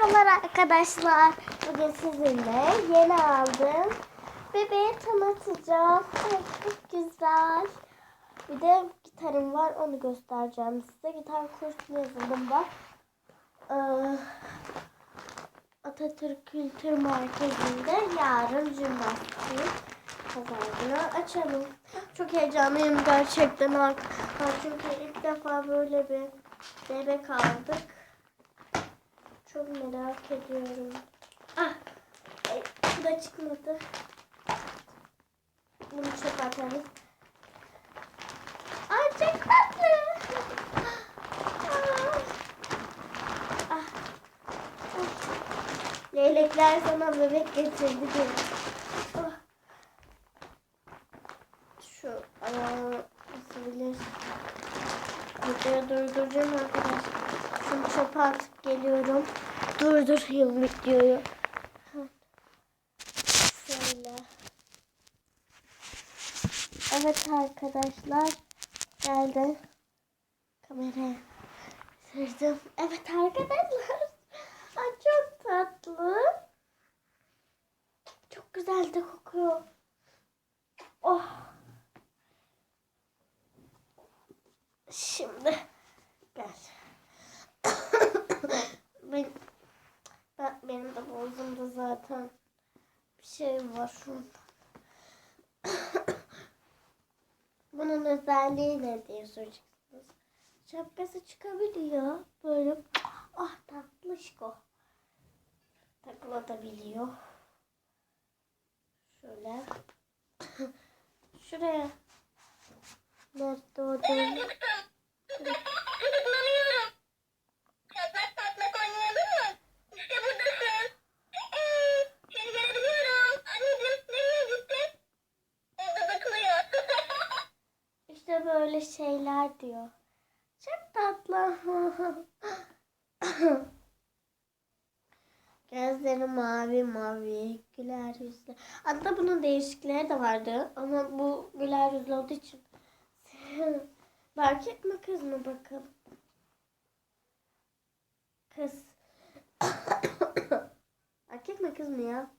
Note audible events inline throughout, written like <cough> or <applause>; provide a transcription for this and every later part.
Merhabalar arkadaşlar. Bugün sizinle yeni aldım. Bebeği tanıtacağım. Ay, çok güzel. Bir de gitarım var. Onu göstereceğim size. Gitar kursuna yazılım var. Ee, Atatürk Kültür Merkezi'nde yarın jimnastik pazarını açalım. Çok heyecanlıyım gerçekten. Çünkü ilk defa böyle bir bebek aldık. Çok merak ediyorum. Ah! Ay, bu da çıkmadı. Bunu çöp atarız. Ay çok tatlı. Ah. Ah. Leylekler sana bebek getirdi. Ah. Şu ayağını asabilir. Videoyu durduracağım arkadaşlar. Şunu çöpe atıp geliyorum. Durdurayım videoyu. Şöyle. Evet arkadaşlar. Geldi. Kameraya sürdüm. Evet arkadaşlar. <laughs> Ay çok tatlı. Çok güzel de kokuyor. Oh. Şimdi ben, ben, benim de boğazımda zaten bir şey var şurada. <coughs> Bunun özelliği ne diye soracaksınız. Şapkası çıkabiliyor. Böyle ah tatlışko. Takılabiliyor. Şöyle. <coughs> Şuraya. Nerede o değil? <coughs> şeyler diyor. Çok tatlı. <laughs> Gözleri mavi mavi, güler yüzlü. Hatta bunun değişikleri de vardı ama bu güler yüzlü olduğu için. <laughs> Erkek mi kız mı bakalım. Kız. <coughs> Erkek mi kız mı ya?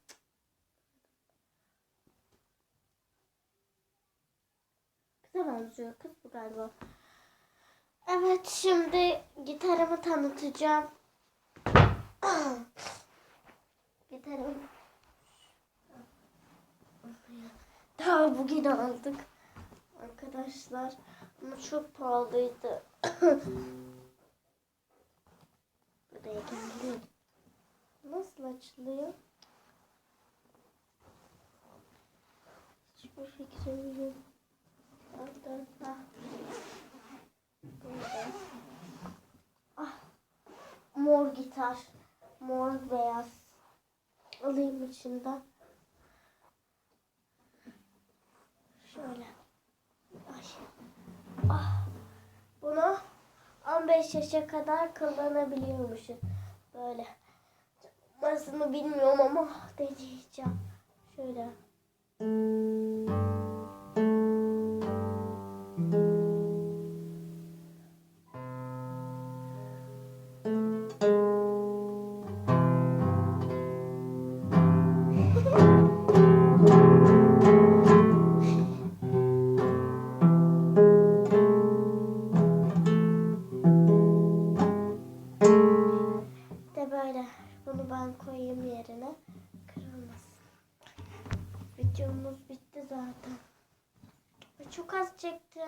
Kıza benziyor. Kız bu galiba. Evet şimdi gitarımı tanıtacağım. <clears throat> Gitarım. Daha bugün aldık. Arkadaşlar ama çok pahalıydı. <clears throat> Buraya geldim. Nasıl açılıyor? Hiçbir fikrim yok. Orada. Ah. Mor gitar. Mor beyaz. Alayım içinden. Şöyle. Ay. Ah. Bunu 15 yaşa kadar kullanabiliyormuşum. Böyle. Nasıl bilmiyorum ama deneyeceğim. Şöyle. Çok az çektim.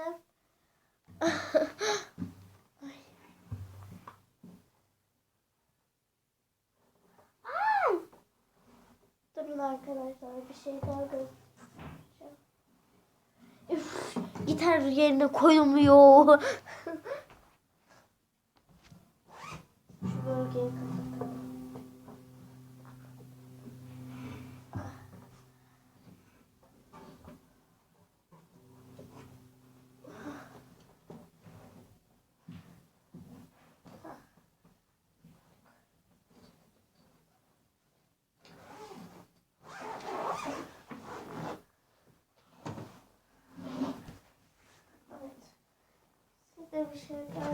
Durun arkadaşlar bir şey daha göstereceğim. Üf, gitar yerine koyulmuyor. Şu bölgeyi kapatalım. Evet. Size bir şey daha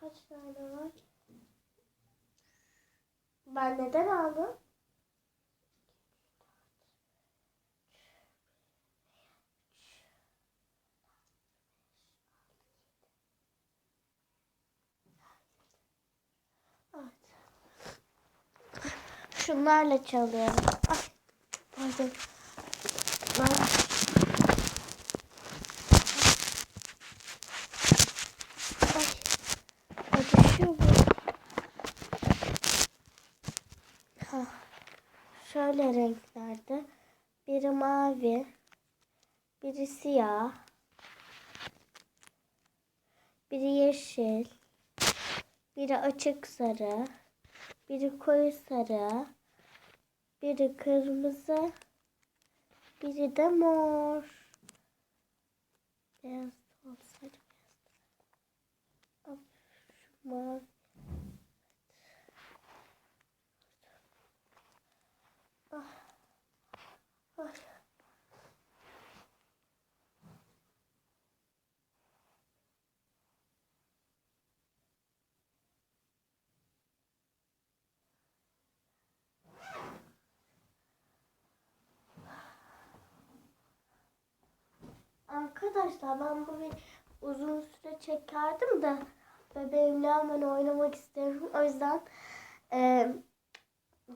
kaç tane var? Ben neden aldım? Şunlarla çalıyorum. Ay, pardon. Ben... Ay, ay düşüyor bu. Ha. Şöyle renklerde. Biri mavi. Biri siyah. Biri yeşil. Biri açık sarı. Biri koyu sarı. Biri kırmızı. Biri de mor. Beyaz olsaydı beyaz. Şu mavi. Arkadaşlar ben bu bir uzun süre çekerdim de bebeğimle hemen oynamak istiyorum. O yüzden e,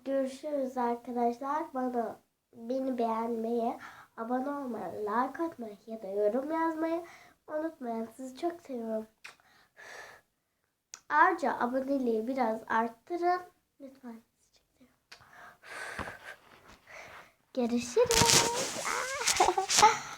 görüşürüz arkadaşlar. Bana beni beğenmeyi, abone olmayı, like atmayı ya da yorum yazmayı unutmayın. Sizi çok seviyorum. Ayrıca aboneliği biraz arttırın. Lütfen. Görüşürüz. <laughs>